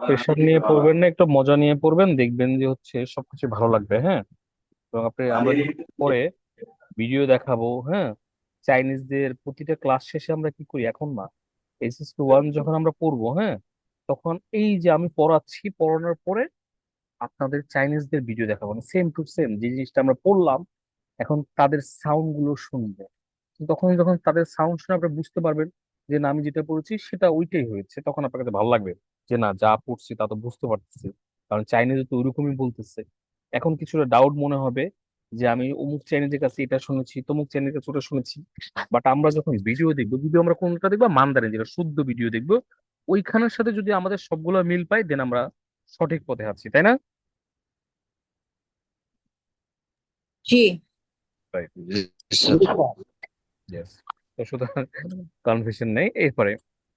Pressure নিয়ে পড়বেন না একটু মজা নিয়ে পড়বেন দেখবেন যে হচ্ছে সবকিছু ভালো লাগবে হ্যাঁ? এবং আপনি আমরা পরে ভিডিও দেখাবো হ্যাঁ? চাইনিজদের প্রতিটা ক্লাস শেষে আমরা কি করি? এখন না এসএস টু ওয়ান যখন আমরা পড়ব হ্যাঁ? তখন এই যে আমি পড়াচ্ছি পড়ানোর পরে আপনাদের চাইনিজদের ভিডিও দেখাবো না সেম টু সেম যে জিনিসটা আমরা পড়লাম এখন তাদের সাউন্ডগুলো শুনব তখন যখন তাদের সাউন্ড শুনে আপনি বুঝতে পারবেন যে না আমি যেটা পড়েছি সেটা ওইটাই হয়েছে তখন আপনার কাছে ভালো লাগবে। যে না যা পড়ছি তা তো বুঝতে পারতেছি। কারণ চাইনিজে তো ওইরকমই বলতেছে। এখন কিছুটা ডাউট মনে হবে যে আমি অমুক চাইনিজের কাছে এটা শুনেছি তমুক চাইনিজের কাছে ওটা শুনেছি। বাট আমরা যখন ভিডিও দেখব ভিডিও আমরা কোনটা দেখব মান্দারিন যেটা শুদ্ধ ভিডিও দেখব ওইখানের সাথে যদি আমাদের সবগুলো মিল পাই দেন আমরা সঠিক পথে আছি তাই না? জি। তো সুতরাং কনফিউশন নেই। এরপরে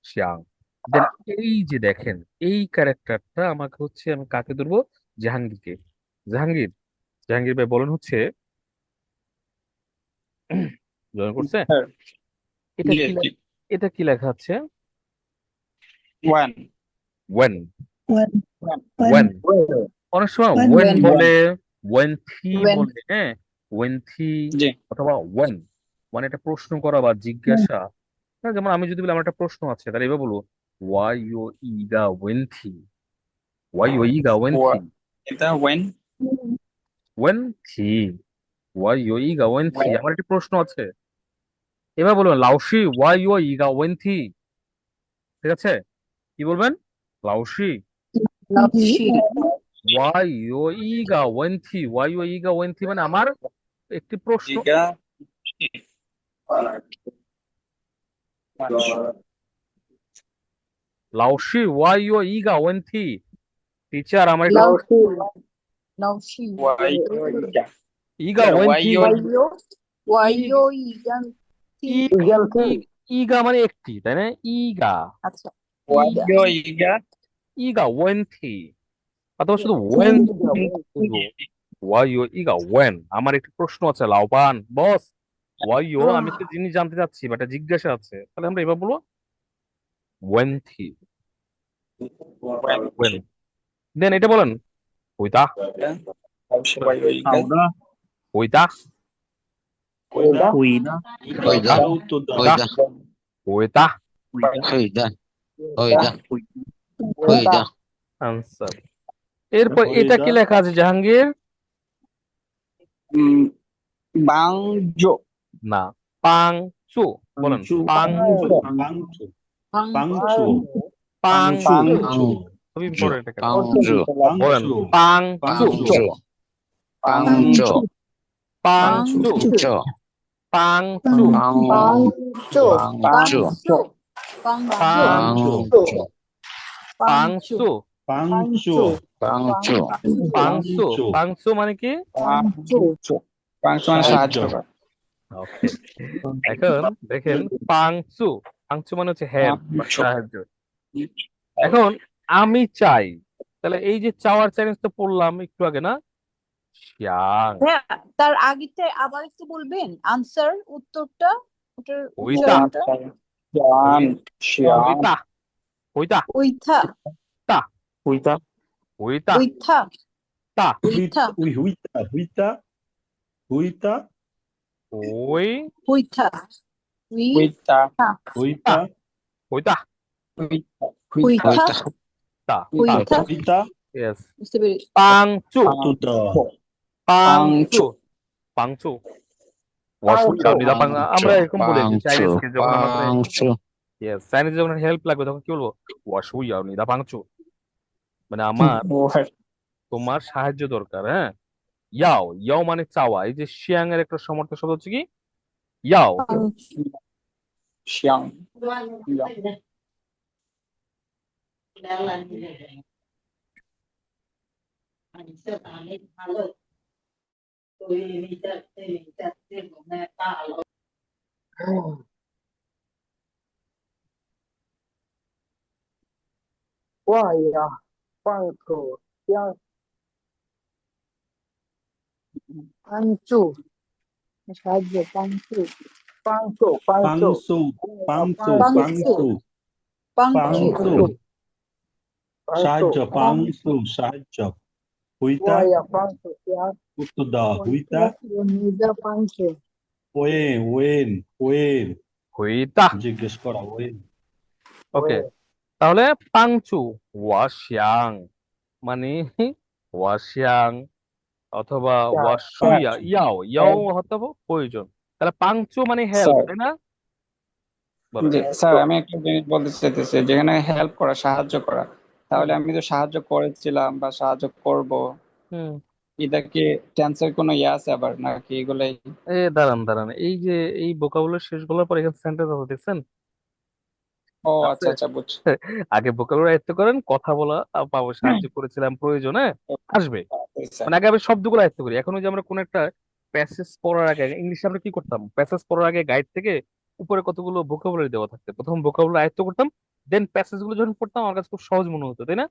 শিয়াং। দেন এই যে দেখেন এই ক্যারেক্টারটা আমাকে হচ্ছে আমি কাকে ধরবো? জাহাঙ্গীরকে। জাহাঙ্গীর জাহাঙ্গীর ভাই বলেন হচ্ছে জয়েন করছে? হ্যাঁ। এটা কি জি। এটা কি লেখা আছে ওয়ান। ওয়েন। When when. অনেক সময় ওয়েন। বলে ওয়েন থি. বলে হ্যাঁ? ওয়েন থি জি। অথবা ওয়েন। মানে একটা প্রশ্ন করা বা জিজ্ঞাসা। হ্যাঁ, যেমন আমি যদি বলি আমার একটা প্রশ্ন আছে তাহলে এবার বলব। ওয়াই ইউ ইগা ওয়েন থি ওয়াই ইউ ইগা ওয়েন থি Wa- এটা ওয়েন ওয়েন থি ওয়াই ইউ ওয়েন থি আমার একটা প্রশ্ন আছে এবার বলবেন লাউসি ওয়াই ইউ ইগা ওয়েন থি ঠিক আছে কি বলবেন লাউসি. ওয়াই ইউ ইগা ওয়েন থি ওয়াই ইউ ইগা ওয়েন থি মানে আমার একটি প্রশ্ন লাউসি ওয়াই ইউ ইগা ওয়েন থি টিচার আমার একটা Laoshi. Laoshi. ওয়াই why থি you- Wayo. Wayo igan. ই- ই- ইগা মানে একটি তাই না? ইগা আচ্ছা। ওয়াই ইগা ইগা ওয়েন থি অথবা শুধু ওয়েন ওয়াই ইউ ইগা ওয়েন আমার একটি প্রশ্ন আছে লাউবান বস ওয়াই ইউ আমি একটা জিনিস জানতে চাচ্ছি বা একটা জিজ্ঞাসা আছে। তাহলে আমরা এবার বলব ওয়েন দেন এটা বলেন ওইটা ওইটা. ওইটা ওইটা Cuida. Cuida. Cuida. আনসার এরপর এটা কি লেখা আছে জাহাঙ্গীর বাংজো না পাং চু বলেন পাং চু Pangchu. পাং Pangchu. খুবই ইম্পর্টেন্ট একটা Pangju. বলেন পাং চু Pangju. বাংজো পাং চু Pangju. পাং চু Pangju. Pangju. Pangchu. পাং চু Pangchu. Pangju. পাং চু পাং চু মানে কি. বাংজো মানে সাহায্য করা এখন দেখেন পাং চু পাং চু মানে হচ্ছে হেল্প পাংচু। সাহায্য। এখন আমি চাই তাহলে এই যে চাওয়ার চ্যালেঞ্জ তো পড়লাম একটু আগে না? শিয়াং হ্যাঁ তার আগেতে আবার একটু বলবেন? আনসার উত্তরটা? ওটার ওইটা। উচ্চারণটা জান শিয়ান ওইটা। ওইটা। ওইটা তা। ওইথা। Ui, huita, huita, huita, ওই ওইথা উই উইতা huita, ওইটা আমরা এরকম বলে চাইনিজ কে যখন আমাদের চাইনিজ যখন হেল্প লাগবে তখন কি বলব নিদা পাংচু মানে আমার তোমার সাহায্য দরকার হ্যাঁ? ইয়াও ইয়াও মানে চাওয়া এই যে শিয়াং এর একটা সমর্থক শব্দ হচ্ছে কি? ইয়াও 香，对呀。嗯了你的人，俺们，关注香。关注，孩子关注。帮助，帮助，帮助， pangsu, pangsu, Pangsu. pangsu, Pangchu. pangsu, সাহায্য পাংশু সাহায্য হুইতা ওয়া পাঁচশো ইয়া উত্তর দাও হুইতা নিদা পাঁচশো ওয়ে ওয়েন ওয়েন হুইতা জিজ্ঞেস করা ওয়েন ওকে তাহলে পাংচু ওয়াশিয়াং মানে ওয়াশিয়াং অথবা ওয়াশুইয়া ইয়াও ইয়াও হতে হবে প্রয়োজন তাহলে পাংচু মানে হেল্প। তাই না? জি স্যার আমি একটা জিনিস বলতে চাইতেছি যেখানে হেল্প করা সাহায্য করা। তাহলে আমি তো সাহায্য করেছিলাম বা সাহায্য করব। হুম। এটা কি টেন্সের কোনো ইয়ে আছে আবার নাকি এগুলাই? এ দাঁড়ান দাঁড়ান। এই যে এই ভোকাবুলারি শেষ বলার পর এখানে সেন্টেন্স আছে দেখছেন? ও আছে। আচ্ছা আচ্ছা বুঝছি। আগে ভোকাবুলারি আয়ত্ত করেন কথা বলা পাবো সাহায্য করেছিলাম প্রয়োজনে আসবে। মানে আগে আমি শব্দগুলো আয়ত্ত করি। এখন ওই যে আমরা কোন একটা প্যাসেজ পড়ার আগে ইংলিশে আমরা কি করতাম? প্যাসেজ পড়ার আগে গাইড থেকে উপরে কতগুলো ভোকাবুলারি দেওয়া থাকতো? প্রথম ভোকাবুলারি আয়ত্ত করতাম দেন প্যাসেজগুলো যখন পড়তাম আমার কাছে খুব সহজ মনে হতো তাই না?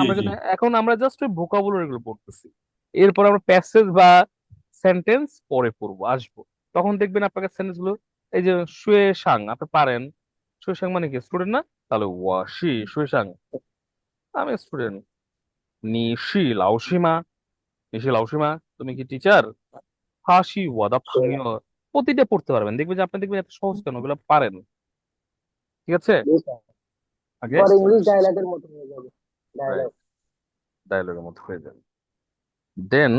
আমরা জি। কিন্তু এখন আমরা জাস্ট ওই ভোকাবুলারি গুলো পড়তেছি। এরপর আমরা প্যাসেজ বা সেন্টেন্স পরে পড়ব আসব। তখন দেখবেন আপনাকে সেন্টেন্সগুলো এই যে শুয়ে সাং আপনি পারেন। শুয়ে সাং মানে কি? স্টুডেন্ট না? তাহলে ওয়া শি শুয়ে সাং আমি স্টুডেন্ট নিশি লাউসিমা। নিশি লাউসিমা তুমি কি টিচার হাসি ওয়াদা ফাংইও প্রতিটা পড়তে পারবেন। দেখবেন যে আপনি দেখবেন এত সহজ কেন? ওগুলো পারেন। ঠিক আছে? আগে? পরে ইংলিশ ডায়লগের মতো হয়ে যাবে। ডায়লগ ডায়লগের মতো হয়ে যাবে। দেন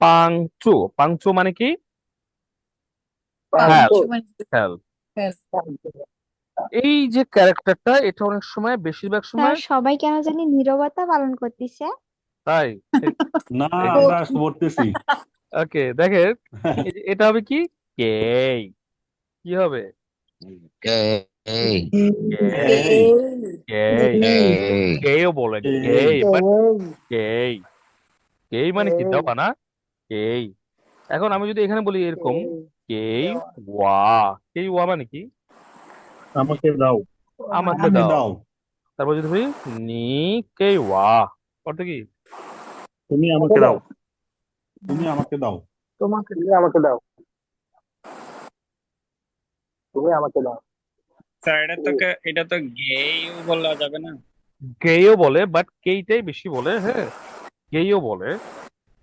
পাংচু। পাংচু মানে কি? হ্যাঁ হেল্প এই যে ক্যারেক্টারটা এটা অনেক সময় বেশিরভাগ সময় সবাই কেন জানি নীরবতা পালন করতেছে। তাই? না আমরা পড়তেছি ওকে দেখেন এটা হবে কি? কেই। কি হবে? কেও বলে কেই। কেই। কেই। মানে কি? দেওয়া না কেই। এখন আমি যদি এখানে বলি এরকম কেই ওয়া। কেই ওয়া মানে কি? আমাকে দাও। আমাকে দাও। তারপর যদি বলি নি কেই ওয়া। অর্থ কি? তুমি আমাকে দাও। তুমি আমাকে দাও। তোমাকে তুমি আমাকে দাও। তুমি আমাকে দাও। স্যার এটা তো এটা তো গেই বলা যাবে না। কেইও বলে বাট কেইটাই বেশি বলে হ্যাঁ? কেইও বলে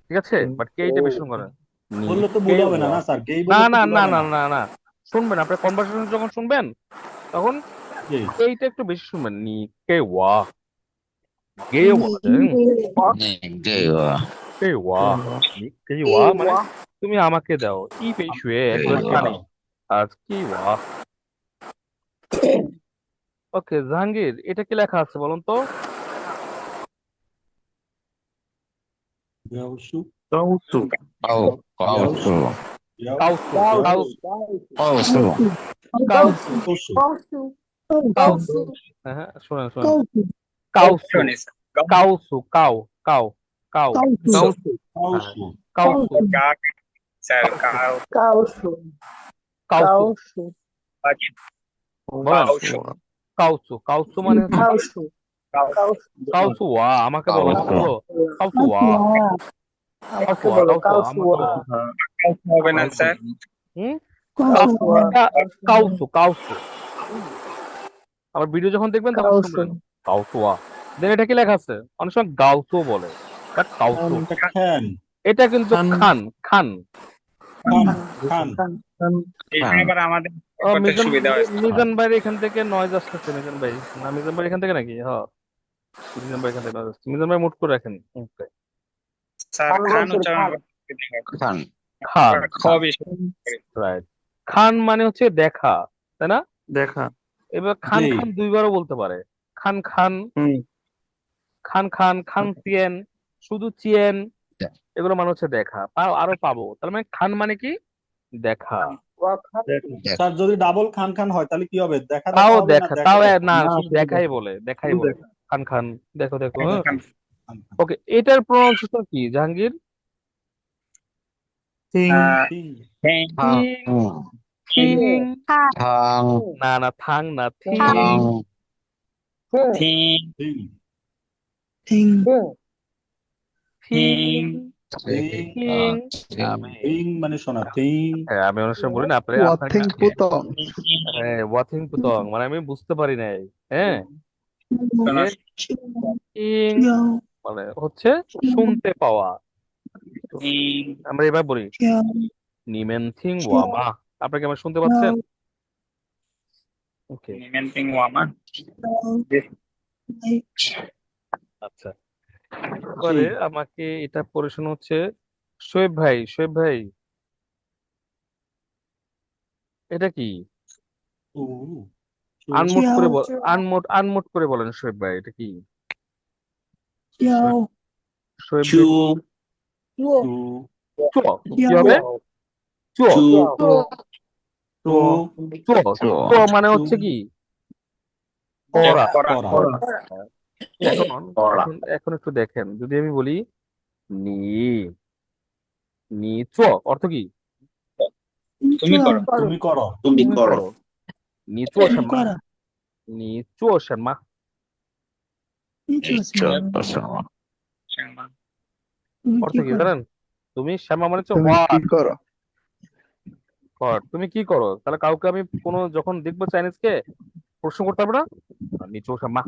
ঠিক আছে? বাট কেইটা বেশি করে বললে তো ভুল হবে না না স্যার? গেই না না না না। না না শুনবেন আপনার কনভারসেশন যখন শুনবেন তখন এইটা একটু বেশি শুনবেন। নি কে ওয়া। গেও বলা যায় গে ওয়া কে ওয়া নি কে ওয়া মানে তুমি আমাকে দাও ই পেশুয়ে একবার আমাকে আজ কি ওয়া ওকে জাহাঙ্গীর এটা কি লেখা আছে বলুন তো গাউসু কাউসু কাউ কাউসু কাউসু কাউসু কাউসু গাউসু কাউসু হ্যাঁ হ্যাঁ, শুনেন কাউসু কাউ কাউ কাউ কাউসু কাউসু স্যার কাউ কাউসু কাউসু কাউসু বলেন কাউসু কাউসু মানে হচ্ছে কাউসু কাউসু কাউসু ওয়া আমাকে বলো কাউসু। বলো কাউসু ওয়া আমাকে বলো কাউসু কাউসু হবে না স্যার কাউসু কাউসু আবার ভিডিও যখন দেখবেন তখন শুনবেন দেন এটা কি লেখা আছে? অনেক সময় গাউসু বলে। বাট এটা কিন্তু খান। খান মিজান এখান থেকে নয়েজ আসতেছে মিজান ভাই। না মিজান ভাই এখান থেকে নাকি? হ্যাঁ মিজান ভাই এখান থেকে noise আসছে। মিজান ভাই মুট করে রাখেন। খান খান রাইট খান। মানে হচ্ছে দেখা তাই না? দেখা। এবার খান খান দুইবারও বলতে পারে। খান খান খান খান খান চিয়েন শুধু চিয়েন এগুলো মানে হচ্ছে দেখা। আরও পাবো। তার মানে খান মানে কি? দেখা। স্যার যদি ডাবল খান খান হয় তাহলে কি হবে? দেখা তাও না দেখা। তাও না দেখাই বলে দেখাই বলে। খান খান দেখো দেখো। ওকে এটার প্রনাউন্সিয়েশন কি? জাহাঙ্গীর। হ্যাঁ, থিং থাং না না থাং না থিং থাং থিং। থিং থিং থিং থিং মানে শোনা থিং হ্যাঁ আমি অনেক সময় বলি না আপনার আপনার হ্যাঁ ওয়াথিং পুতং মানে আমি বুঝতে পারি নাই। হ্যাঁ মানে হচ্ছে শুনতে পাওয়া। আমরা এবার বলি। নিমেনথিং ওয়ামা আপনাকে আমার শুনতে পাচ্ছেন? ওকে Inventing woman. আচ্ছা। এবারে আমাকে এটা পড়ে শোনা হচ্ছে শোয়েব ভাই শোয়েব ভাই। এটা কি? আনমোট করে বল আনমোট আনমোট করে বলেন শোয়েব ভাই এটা কি? শোয়েব চুয়ো। চুয়ো। কি হবে? চুয়ো। তো চুয়ো মানে হচ্ছে কি? করা এখন এখন এখন একটু দেখেন। যদি আমি বলি নি অর্থ কি? তুমি করো তুমি করো। তুমি করো। নি নি অর্থ কি জানেন? তুমি শ্যামা মানে হচ্ছে হোয়াট করো? হোয়াট তুমি কি করো তাহলে কাউকে আমি কোনো যখন দেখব চাইনিজকে প্রশ্ন করতে পারব না নিচু শ্যামা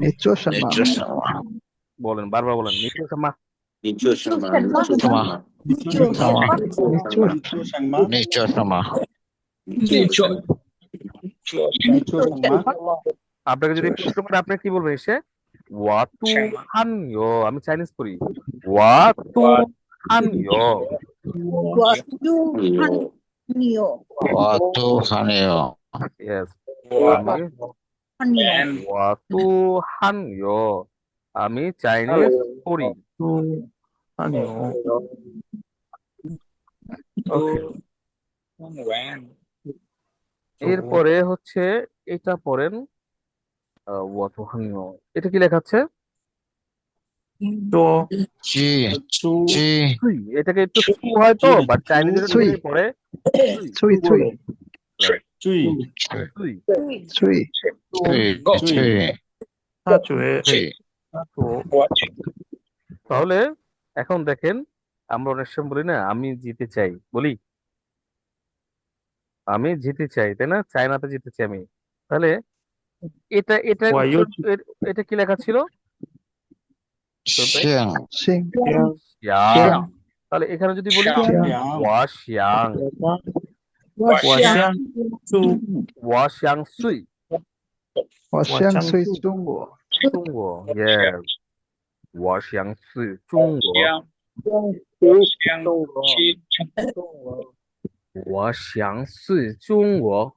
নিচো শর্মা বলেন বারবার বলেন নিচু শ্যামা নিচু নিচু সাংমা নিচু সমা নিচু সাংমা আপনাকে যদি প্রশ্ন করে আপনি কি বলবেন এসে ওয়াতু হানইয়ো আমি চাইনিজ করি ওয়াতু হানিও হানিও ইয়েস হানিও আমি চাইনিজ পড়ি. এরপরে হচ্ছে এটা পড়েন এটা কি লেখাচ্ছে জি জি সুই এটাকে একটু সু হয়তো বাট চাইনিজের সুই। চুই সুই জি জি তো What? তাহলে এখন দেখেন আমরা অনেক সময় বলি না আমি জিতে চাই বলি? আমি জিতে চাই তাই না? চায়নাতে জিতে চাই আমি। তাহলে এটা এটা এটা কি লেখা ছিল? তাহলে এখানে যদি বলি শিয়াং ওয়া শিয়াং ওয়াশিয়াং চু ওয়া শিয়াং সুই 我相信中国。中国 yes 我想是中国相相我想是中国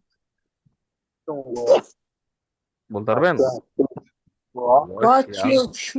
বলতে পারবেন ওয়াচু শু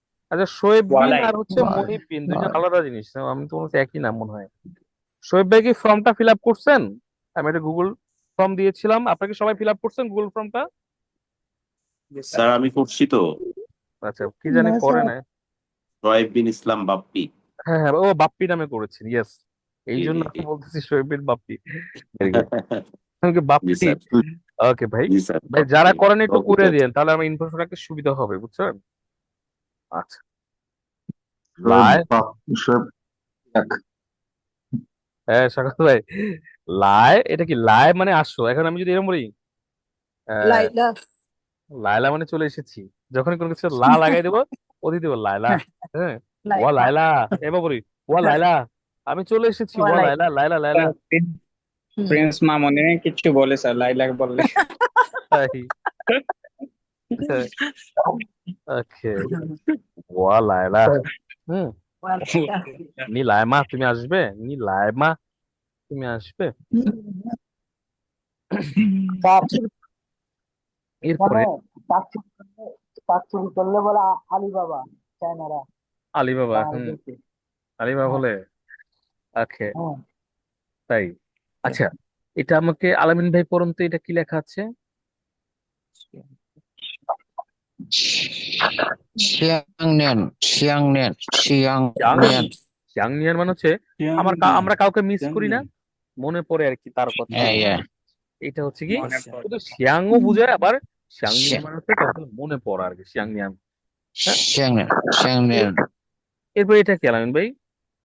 আচ্ছা শোয়েব বিন আর হচ্ছে ওয়ালাই। মহিবিন দুইজন আলাদা জিনিস না? আমি তো মনে একই নাম মনে হয়। শোয়েব ভাই কি ফর্মটা ফিল আপ করছেন? আমি একটা গুগল ফর্ম দিয়েছিলাম আপনাকে সবাই ফিল আপ করছেন গুগল ফর্মটা স্যার আমি করছি তো। আচ্ছা কি জানি করে না। রয়েব বিন ইসলাম বাপ্পি। হ্যাঁ হ্যাঁ ও বাপ্পি নামে করেছেন ইয়েস এই জন্য আমি বলতেছি শোয়েব বিন বাপ্পি। বাপ্পি? ওকে ভাই। ভাই যারা করেন একটু করে। দিন তাহলে আমার ইনফরমেশন রাখতে সুবিধা হবে বুঝছেন? আচ্ছা লাই হ্যাঁ ভাই। লাই এটা কি লাই মানে আসো? এখন আমি যদি এরকম বলি লাইলা। মানে চলে এসেছি। যখনই কোনো কিছু লা লাগাই দেবো অতি দেবো লায়লা হ্যাঁ। ও লায়লা এবার বলি ও লায়লা আমি চলে এসেছি ও ওয়া লায়লা লায়লা লায়লা প্রিন্স মামনি কিছু বলে স্যার লাইলাক বললে। ওকে ও লায়লা হুম নি লায়মা তুমি আসবে নি লায়মা তুমি আসবে এরপরে করলে বলে আলিবাবা চায়নারা আলিবাবা হুম আলিবাবা বলে ওকে। তাই আচ্ছা এটা আমাকে আলামিন ভাই পড়ুন তো এটা কি লেখা আছে চিয়াংনেন মানে হচ্ছে আমার আমরা কাউকে মিস করি না মনে পড়ে আর কি তার কথা। হ্যাঁ হ্যাঁ। এটা হচ্ছে কি? শুধু শিয়াংও বুঝায় আবার শিয়াংনিয়ান মানে হচ্ছে তখন মনে পড়া আর কি শিয়াংনিয়ান চিয়াংনেন এরপর এটা কি আলামিন ভাই?